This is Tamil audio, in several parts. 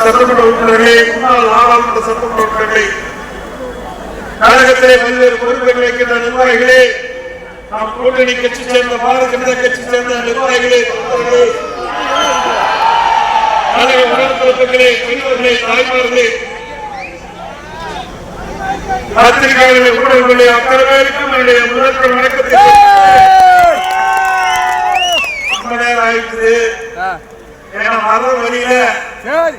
சட்டமன்ற உறுப்பினர்களே முன்னாள் நாடாளுமன்ற சட்டமன்ற உறுப்பினர்களே கழகத்திலே பல்வேறு பொறுப்புகள் வைக்கின்ற நிர்வாகிகளே நாம் கூட்டணி கட்சி சேர்ந்த பாரதிய ஜனதா கட்சி சேர்ந்த நிர்வாகிகளே கழக உடன்பிறப்புகளே பெரியவர்களே தாய்மார்களே பத்திரிகையாளர்களே ஊடகங்களே அத்தனை பேருக்கும் என்னுடைய முதற்கண் வணக்கத்தை ரொம்ப நேரம் ஆயிடுச்சு. ஏன்னா மர வழியில சரி.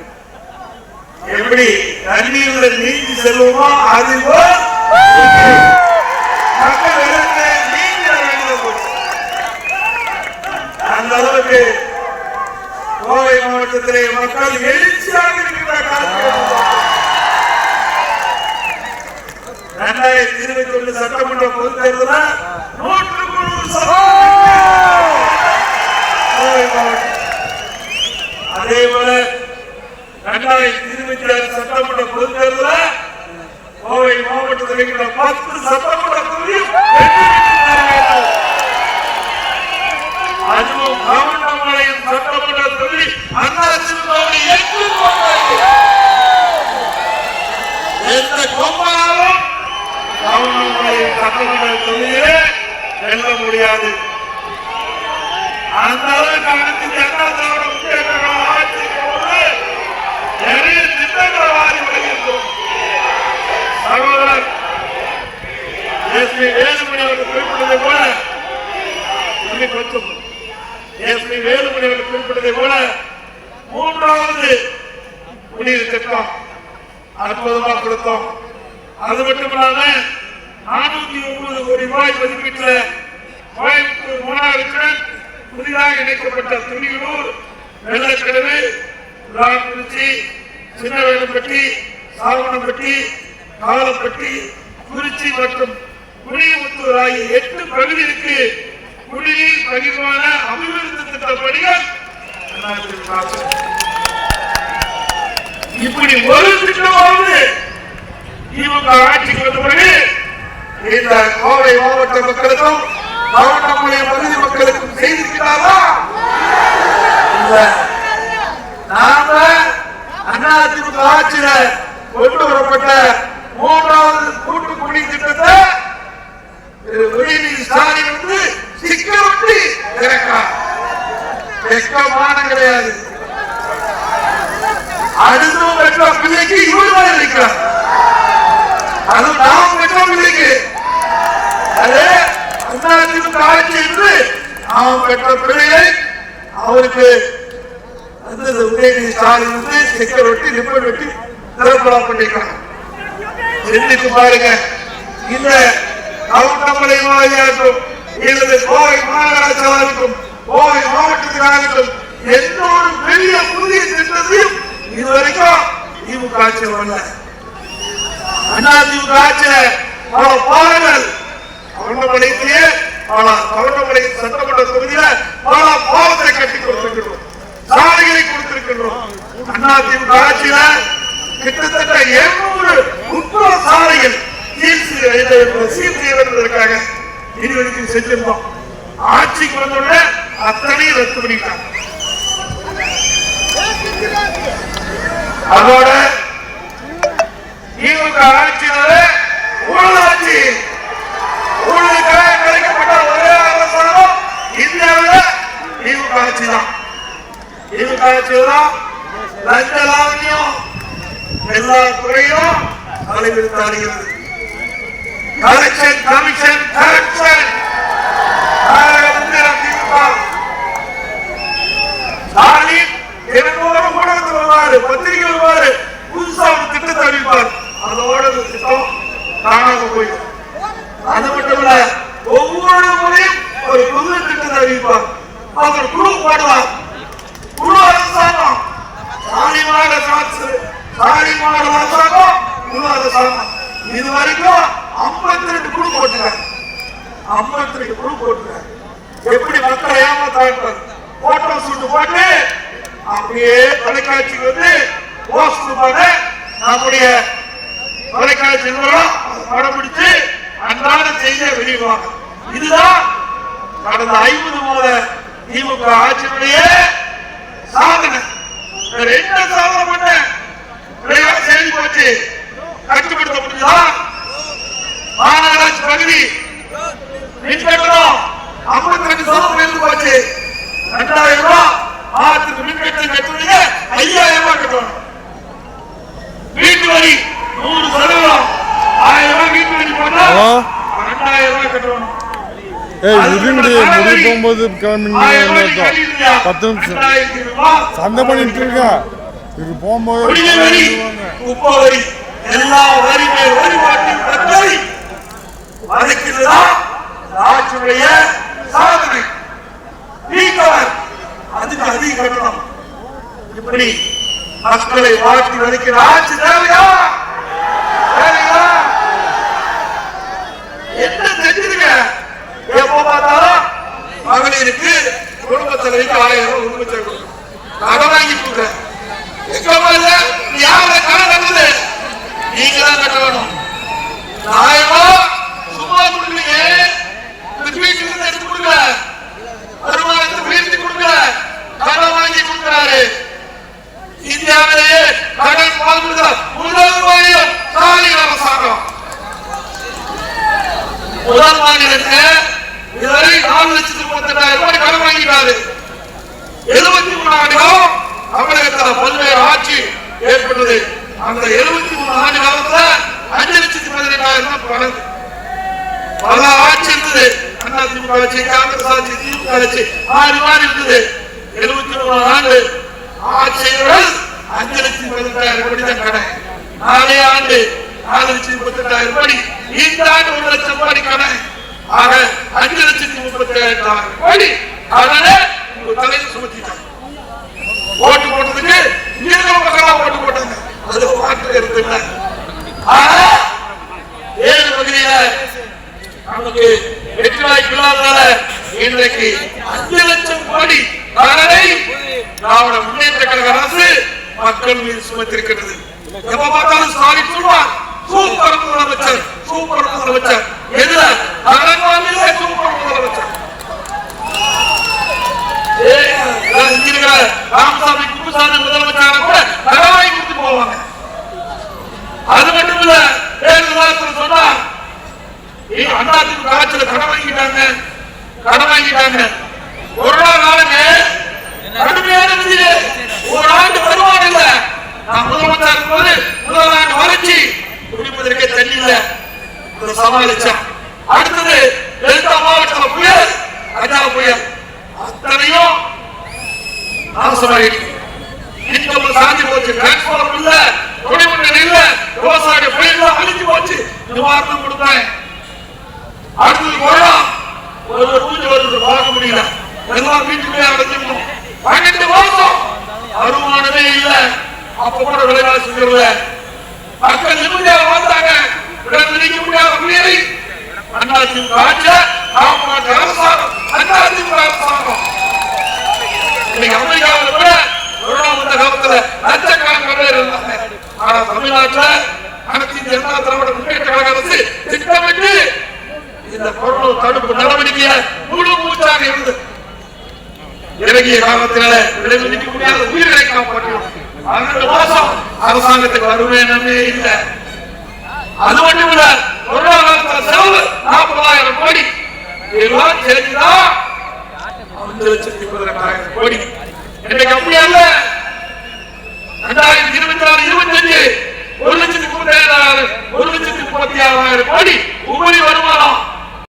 எப்படி தண்ணீர்ல நீந்தி செல்வோமோ அது போல் அந்த அளவுக்கு கோவை மாவட்டத்திலே மக்கள் எழுச்சியாக இருக்கின்ற இரண்டாயிரத்தி இருபத்தி ஒன்று சட்டமன்ற பொதுத் தேர்தலில் நூற்றுக்கு நூறு சதவீதம் கோவை மாவட்டம் அதே போல இரண்டாயிரத்தி இருபத்தி ஆறு சட்டமன்ற பொதுத் தேர்தலில் கோவை பத்து சட்டமன்ற தொகுதியும் அதுவும் கவுண்டமலையும் சட்டமன்ற தொகுதி அண்ணா திருமாவளி எட்டு எந்த கொம்பாலும் சட்டமன்ற தொகுதியிலே வெல்ல முடியாது. அந்த அளவுக்கு அனைத்து ஜனதா திராவிட முன்னேற்ற ஆட்சிக்கு நிறைய திட்டங்களை வாரி வருகின்றோம் சகோதரர் எஸ்பி வேலுமணி அவர்கள் குறிப்பிட்டதை போல இன்னும் கொஞ்சம் எஸ்பி வேலுமணி அவர்கள் குறிப்பிட்டதை போல மூன்றாவது குடிநீர் திட்டம் அற்புதமா கொடுத்தோம். அது மட்டும் இல்லாம நானூத்தி ஒன்பது கோடி ரூபாய் மதிப்பீட்டுல கோயம்புத்தூர் மாநகருடன் புதிதாக இணைக்கப்பட்ட துணியூர் வெள்ளக்கிழவு விளாக்குறிச்சி சின்னவேலப்பட்டி சாவணப்பட்டி காலப்பட்டி குறிச்சி மற்றும் குடியமுத்தூர் ஆகிய எட்டு பகுதிக்கு குடிநீர் பகிர்வான அபிவிருத்தி திட்ட பணிகள் இப்படி ஒரு திட்டமாவது திமுக ஆட்சிக்கு வந்த பிறகு இந்த கோவை மாவட்ட மக்களுக்கும் மாவட்டமுடைய பகுதி மக்களுக்கும் செய்திருக்கிறாரா இல்ல. நாம அதிமுக ஆட்சியில் கொண்டு வரப்பட்ட மூன்றாவது கூட்டு குடி திட்டத்தை திரு உதயநிதி ஸ்டாலின் வந்து சிக்க விட்டு இறக்கார் வெக்கமான கிடையாது. அடுத்தும் பெற்ற பிள்ளைக்கு இவரு இருக்கிறார். அது நாம் பெற்ற பிள்ளைக்கு. அது அதிமுக ஆட்சி என்று நாம் பெற்ற பிள்ளைகளை அவருக்கு வந்து உதயநிதி ஸ்டாலின் வந்து சிக்கல் வெட்டி நிப்பல் வெட்டி திறப்படா பண்ணிக்கிறாங்க சிந்தித்து பாருங்க இந்த கவுண்டமலை மாதிரியாகட்டும் இல்லது கோவை மாநகராட்சியாகட்டும் கோவை மாவட்டத்திலாகட்டும் எந்த ஒரு பெரிய புதிய திட்டத்தையும் இதுவரைக்கும் திமுக ஆட்சி வரல. அண்ணா திமுக ஆட்சி பல பாடங்கள் கவுண்டமலையிலேயே பல கவுண்டமலை சட்டமன்ற தொகுதியில பல பாவத்தை கட்டி கொடுத்திருக்கிறோம். சாலைகளை கொடுத்திருக்கின்றோம். அண்ணா திமுக ஆட்சியில கிட்டத்தட்ட எழுநூறு உட்புற சாலைகள் சீர் செய்வதற்காக இதுவரைக்கும் செஞ்சிருந்தோம் ஆட்சிக்கு வந்தோடனே அத்தனையும் ரத்து பண்ணிட்டாங்க. அதோட திமுக ஆட்சியினால ஊழலாட்சி. ஊழலுக்காக கிடைக்கப்பட்ட ஒரே அரசாங்கம் இந்தியாவில் திமுக ஆட்சி தான் திமுக ஆட்சி தான் லஞ்ச லாவணியம் எல்லா துறையிலும் தலைவிரித்தாடுகிறது கலெக்ஷன் கமிஷன் கலெக்ஷன் ஸ்டாலின் தினந்தோறும் ஊடகத்தில் வருவாரு பத்திரிகை வருவாரு புதுசா ஒரு திட்டத்தை அறிவிப்பார் அதோட திட்டம் காணாம போயிடும் அது மட்டும் இல்ல ஒவ்வொரு முறையும் ஒரு புது திட்டத்தை அறிவிப்பார் அவர் குழு போடுவார் குழு அரசாங்கம் சாலிமான காசு சாலிமான அரசாங்கம் குழு அரசாங்கம் இது வரைக்கும் ஐம்பத்தி ரெண்டு குழு போட்டுருக்காங்க ஐம்பத்தி ரெண்டு குழு போட்டுருக்காங்க எப்படி மக்களை ஏமாத்தாங்க போட்டோ சுட்டு போட்டு அப்படியே தொலைக்காட்சிக்கு வந்து போஸ்ட் கொடுப்பாங்க நம்முடைய தொலைக்காட்சி நிறுவனம் படம் பிடிச்சு அன்றாட செய்தியை வெளியிடுவாங்க. இதுதான் கடந்த ஐம்பது மாத திமுக ஆட்சியினுடைய சாதனை. வேற என்ன சாதனை பண்ண? கட்டுப்படுத்த முடியுதா மாநகராட்சி பகுதி மின் கட்டணம் ஐம்பத்தி ரெண்டு சதவீதம் இருந்து போச்சு? ரெண்டாயிரம் ரூபாய் மாதத்துக்கு ஐயாயிரம் ரூபாய் கட்டணும். வீட்டு வரி நூறு சதவீதம். ஆயிரம் ரூபாய் வீட்டு வரி போட்டா? ரெண்டாயிரம் ரூபாய் கட்டணும். போகும்போது? பத்து நிமிஷம். பண்ணிட்டு இருக்கா? இது போகும்போது எல்லா வரி வரி அதுக்குதான் ஆட்சியுடைய சாதனை. நீக்கவர் அதுக்கு அதிக கட்டணம் இப்படி மக்களை வாழ்த்தி வதைக்கிற ஆட்சி தேவையா? தேவையா? என்ன தெரிஞ்சுதுங்க எப்ப பார்த்தாலும் மகளிருக்கு குடும்ப தலைவிக்கு ஆயிரம் ரூபாய் உரிமை கடன் வாங்குகிற முதல் மாநிலம் ஸ்டாலின் அரசாங்கம். முதல் மாநிலத்தை இதுவரை நாலு லட்சத்தி முப்பத்தி எட்டாயிரம் ரூபாய் கடன் வாங்கிட்டாரு. எழுபத்தி மூணு ஆண்டுகள் தமிழகத்தில் பல்வேறு ஆட்சி ஏற்பட்டது. அந்த எழுபத்தி மூணு ஆண்டு காலத்துல அஞ்சு லட்சத்தி பதினெட்டாயிரம் ரூபாய் பணம். பல ஆட்சி இருந்தது. அண்ணா திமுக ஆட்சி காங்கிரஸ் ஆட்சி திமுக ஆட்சி மாறி மாறி இருந்தது. எழுபத்தி மூணு ஆண்டு ஆட்சிகள் அஞ்சு லட்சத்தி பதினெட்டாயிரம் கோடி தான் கடன். நாலே ஆண்டு நாலு லட்சத்தி முப்பத்தெட்டாயிரம் கோடி. இந்த ஆண்டு ஒரு லட்சம் கோடி கடன். ஆக அஞ்சு லட்சத்தி முப்பத்தி ஏழாயிரம் கோடி. கடனை உங்க தலையில சுமத்திட்டாங்க ஓட்டு போட்டதுக்கு இருக்கிற மக்கள் ஓட்டு போட்டாங்க. அது மாற்று இருக்குல்ல. ஆனா ஏழு பகுதியில நமக்கு வெற்றி வாய்ப்பு இல்லாததால இன்றைக்கு அஞ்சு லட்சம் கோடி. கடனை திராவிட முன்னேற்ற கழக அரசு மக்கள் மீது சுமத்திருக்கிறது எப்ப பார்த்தாலும் ஸ்டாலின் சொல்வார் சூப்பர் முதலமைச்சர் சூப்பர் முதலமைச்சர். எதுல? கடன் வாங்கல சூப்பர் முதலமைச்சர். ஏய், ராமசாமி குப்புசாமி கூட கடன் வாங்கி கொடுத்து போவாங்க. அது மட்டும் இல்ல தேர்தல் நேரத்தில் சொன்னா அண்ணாதிமுக ஆட்சியில கடன் வாங்கிட்டாங்க. கடன் வாங்கிட்டாங்க கொரோனா காலங்க கடுமையான விதியில ஒரு ஆண்டு வருமானம் இல்ல நான் முதலமைச்சர் இருக்கும்போது முதல் ஆண்டு வறட்சி குடிப்பதற்கே தண்ணி இல்ல அதை சமாளிச்சோம் அடுத்தது டெல்டா மாவட்டத்தில் புயல் கஜா புயல் அத்தனையும் நாசமாயிடுச்சு இன்கம் சாஞ்சி போச்சு டிரான்ஸ்பார்மர் இல்ல குடிமண்ணன் இல்ல விவசாய பயிர்கள் அழிஞ்சு போச்சு நிவாரணம் கொடுத்தேன் அடுத்தது ஒரு பூஜை வருது பார்க்க முடியல. எல்லாம் வீட்டுக்குள்ளே அடைஞ்சிருந்தோம் பன்னெண்டு மாசம். வருமானமே இல்ல. அப்ப கூட விலைவாசி உயர்ல. மக்கள் நிம்மதியாக வாழ்ந்தாங்க. விடம் நினைக்க முடியாத உயிரை அதிமுக ஆட்சிய காப்பாற்ற அரசாங்கம் அதிமுக அரசாங்கம். இன்னைக்கு அமெரிக்காவில் கூட கொரோனா வந்த காலத்துல லட்சக்கணக்கான பேர் இருந்தாங்க. ஆனா தமிழ்நாட்டுல அனைத்து ஜனதா திராவிட இந்த கொரோனா தடுப்பு நடவடிக்கையை முழு மூச்சாக இருந்து இறங்கிய காலத்தினால விளைவு நிற்க முடியாத உயிர்களை காப்பாற்றணும் பன்னெண்டு மாசம் அரசாங்கத்துக்கு வருவேனே இல்லை. அது மட்டும் இல்ல கொரோனா காலத்துல செலவு நாற்பதாயிரம் கோடி. எல்லாம் சேர்த்துதான் அஞ்சு லட்சத்தி பதினெட்டாயிரம் கோடி. இன்னைக்கு அப்படி அல்ல. ரெண்டாயிரத்தி இருபத்தி நாலு இருபத்தி அஞ்சு ஒரு லட்சத்தி முப்பத்தி ஏழாயிரம் ஒரு லட்சத்தி முப்பத்தி ஆறாயிரம் கோடி உபரி வருமானம்.